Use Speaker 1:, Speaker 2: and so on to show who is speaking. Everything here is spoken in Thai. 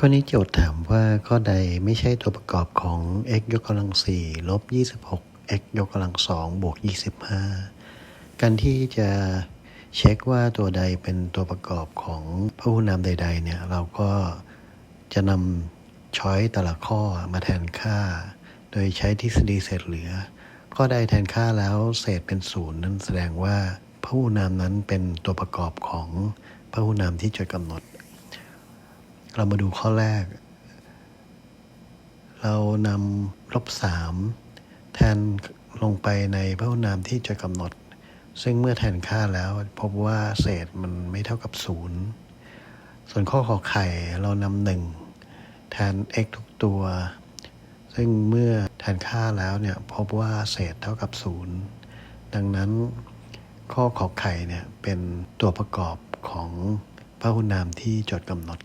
Speaker 1: ข้อนี้โจทย์ถามว่าข้อใดไม่ใช่ตัวประกอบของ x ยกกำลัง4ลบ26 x ยกกำลัง2บวก25 การที่จะเช็คว่าตัวใดเป็นตัวประกอบของพหุนามใด ๆ เนี่ย เราก็จะนำช้อยแต่ละข้อมาแทนค่า โดยใช้ทฤษฎีเศษเหลือ ข้อใดแทนค่าแล้วเศษเป็นศูนย์นั่นแสดงว่าพหุนามนั้นเป็นตัวประกอบของพหุนามที่จดกำหนด เรามาดูข้อแรก เรานำลบสามแทนลงไปในพหุนามที่จะกำหนด ซึ่งเมื่อแทนค่าแล้ว พบว่าเศษมันไม่เท่ากับศูนย์ส่วนข้อขอไข่เรานำหนึ่งแทน x ทุกตัว ซึ่งเมื่อแทนค่าแล้วเนี่ยพบว่าเศษเท่ากับศูนย์ดังนั้นข้อขอไข่เนี่ยเป็นตัวประกอบของพหุนามที่จดกำหนด